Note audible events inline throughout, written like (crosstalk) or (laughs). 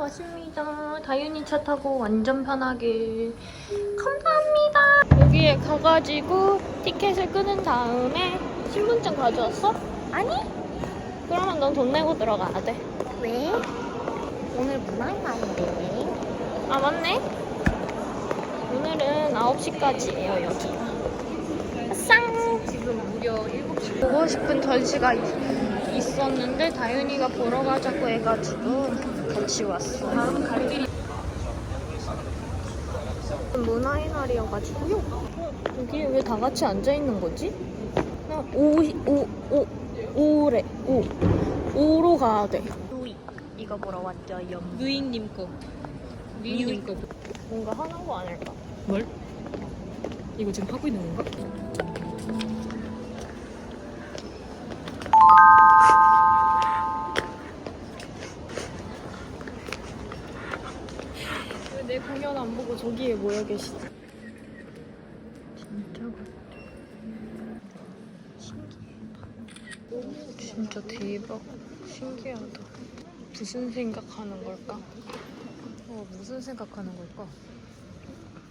왔습니다. 다윤이 차 타고 완전 편하게. 감사합니다. 여기에 가가지고 티켓을 끊은 다음에 신분증 가져왔어? 아니? 그러면 넌 돈 내고 들어가야 돼. 왜? 오늘 문화날인데 아, 맞네. 오늘은 9시까지예요, 여기. 쌍! 지금 무려 7시. 보고 싶은 전시가 있, 있었는데 다윤이가 보러 가자고 해가지고 같이 왔어. 문화의 날이어가지고요. 여기 왜 다 같이 앉아 있는 거지? 그냥 오, 오, 오, 오래, 오. 오로 가야 돼. 루이. 이거 보러 왔죠, 염. 누이님 거. 누이님 거. 뭔가 하는 거 아닐까? 뭘? 이거 지금 하고 있는 건가? 공연 안 보고 저기에 모여 계시지? 진짜 신기하다. 진짜 대박. 신기하다. 무슨 생각하는 걸까? 어, 무슨 생각하는 걸까?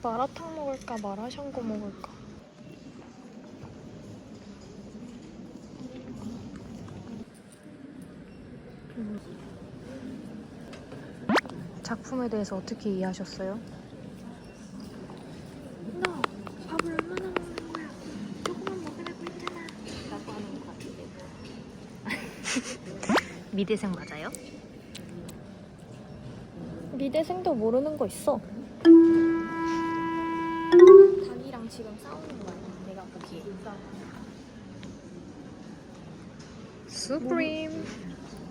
마라탕 먹을까? 마라샹궈 먹을까? 작품에 대해서 어떻게 이해하셨어요? 너 밥을 얼마나 먹는 거야? 조금만 먹으라고 했잖아. 라고 하는 것 같은데. (laughs) 미대생 맞아요? 미대생도 모르는 거 있어. 자기랑 지금 싸우는 거야. 내가 보기에. 수프림.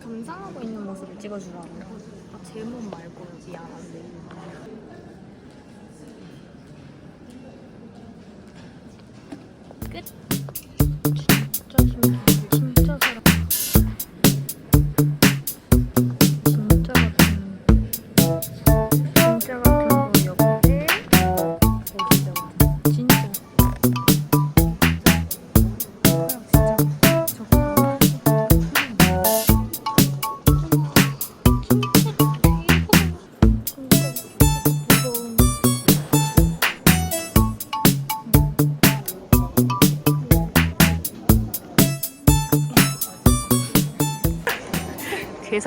감상하고 있는 모습을 찍어주라고. 아, 제목 말고 미안한데.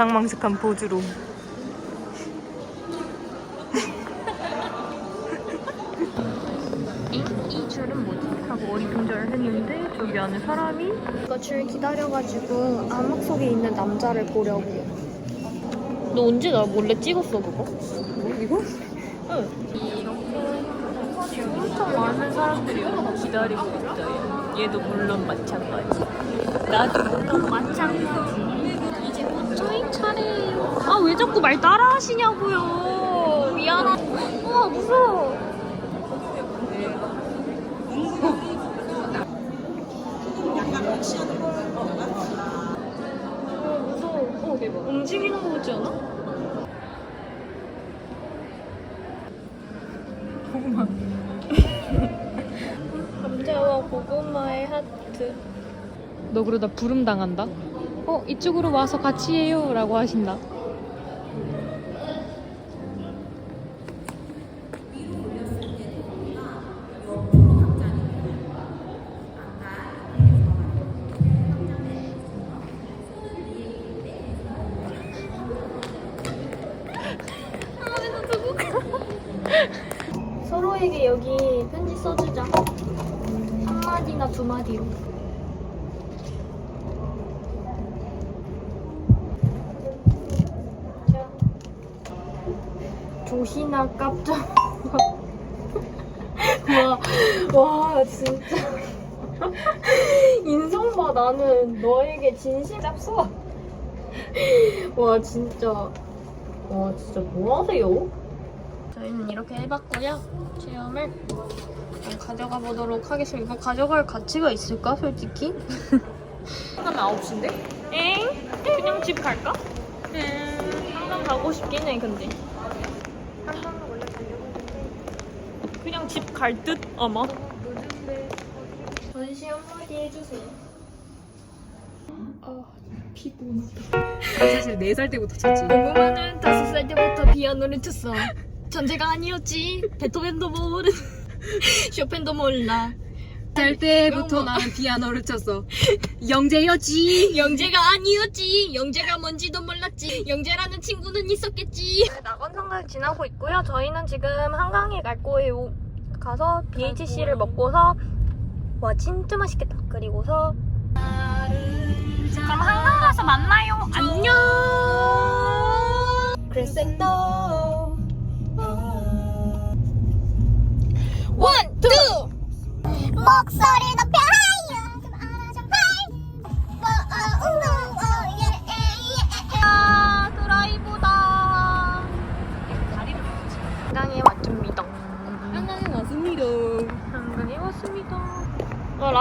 괴상망측한 포즈로. 이, 이 줄은 뭐지? 하고 어리둥절 했는데 저기 안에 사람이 이거 줄 기다려가지고 암흑 속에 있는 남자를 보려고 너 언제 나 몰래 찍었어 그거? 뭐 이거? 응 이렇게 엄청 많은 사람들이 기다리고 있어요. 얘도 물론 마찬가지. 나도 물론 마찬가지 차례예요 아왜 자꾸 말 따라 하시냐고요 미안하 우와 무서워 어, 무서워. 어, 대박. 움직이는 거 같지 않아? 고구마. (laughs) 감자와 고구마의 하트. 너 그러다 부름 당한다. 어 이쪽으로 와서 같이 해요 라고 하신다. 서로에게 여기 편지 써주자. 한마디나 두 마디로. 조시나 깜짝. 와, 와, 진짜. 인성 봐, 나는 너에게 진심 잡숴. 와, 진짜. 와, 진짜 뭐 하세요? 저희는 이렇게 해봤고요. 체험을 좀 가져가 보도록 하겠습니다. 이거 가져갈 가치가 있을까, 솔직히? 하면 9시인데? 엥? 그냥 집 갈까? 음, 한강 가고 싶긴 해, 근데. 한강은 원래 가려고 했는데. 그냥 집 갈 듯, 아마. 전시 한마디 해주세요. 아, 피곤하다. 사실 4살 때부터 찾지. 궁금하는 다섯 살 때부터 피아노를 쳤어. 전제가 아니었지. 베토벤도 모르는. (laughs) 쇼펜도 몰라. 잘 때부터 나는 피아노를 쳤어. 영재였지. 영재가 아니었지. 영재가 뭔지도 몰랐지. 영재라는 친구는 있었겠지. 낙원상가를 지나고 있고요. 저희는 지금 한강에 갈 거예요. 가서 BHC를 먹고서 와 진짜 맛있겠다. 그리고서 그럼 한강 가서 만나요. 안녕. 크레센도 원, 투. 목소리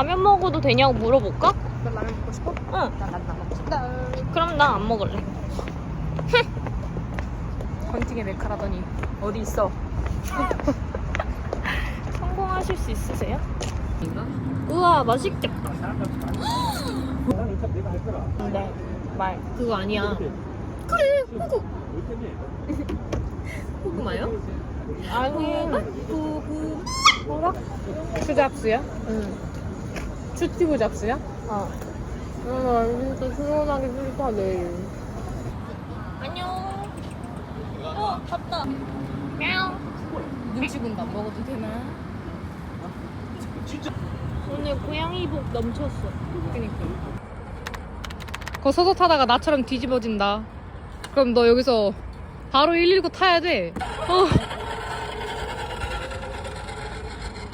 라면 먹어도 되냐고 물어볼까? 너 라면 먹고 싶어? 응. 난난 먹고 싶다. 그럼 나안 먹을래. (laughs) 헌팅의 메카라더니 어디 있어? (laughs) 성공하실 수 있으세요? 우와, 맛있겠다. 네, 말. 그거 아니야. 그래, 호구. (laughs) 호구 마요? 아니, 호구. 뭐라? 추잡스야? 응. 슈티브 잡스야? 어. 응, 진짜 수련하기 싫다 내일. 안녕. 어, 갔다. 喵. 눈치 본다. 먹어도 되나? 오늘 고양이복 넘쳤어. 그니까. 거 서서 타다가 나처럼 뒤집어진다. 그럼 너 여기서 바로 119 타야 돼. 어.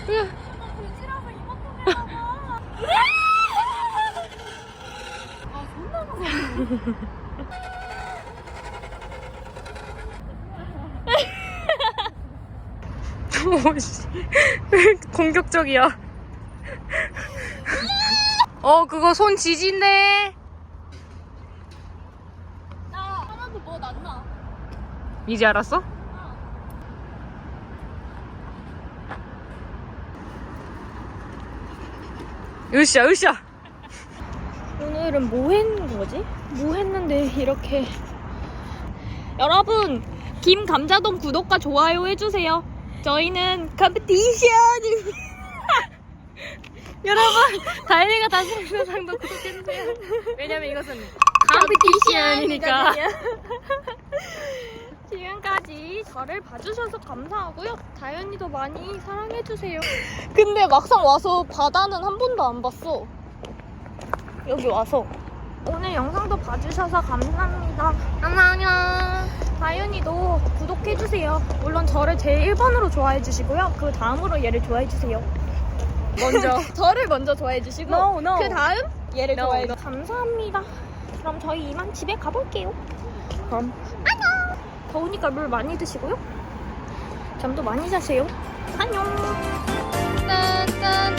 으아. 오씨 공격적이야. 어 그거 손 지진네. 나 하나도 뭐 났나? 이제 알았어? 으쌰 으쌰 오늘은 뭐 했는 거지? 뭐 했는데 이렇게 여러분 김 감자동 구독과 좋아요 해주세요. 저희는 컴피티션 (laughs) 여러분 다현이가 다시 세상도 구독해주세요. 왜냐면 이것은 컴피티션이니까. (laughs) 지금까지 저를 봐주셔서 감사하고요. 다현이도 많이 사랑해주세요. 근데 막상 와서 바다는 한 번도 안 봤어. 여기 와서. 오늘 영상도 봐주셔서 감사합니다. 감사합니다. 다현이도 구독해주세요. 물론 저를 제일 1번으로 좋아해주시고요. 그 다음으로 얘를 좋아해주세요. 먼저 (laughs) 저를 먼저 좋아해주시고 No, no. 그 다음 얘를 No, 좋아해 no. 주세요. 감사합니다. 그럼 저희 이만 집에 가볼게요. 그럼 안녕. 더우니까 물 많이 드시고요. 잠도 많이 자세요. 안녕. 짠짠.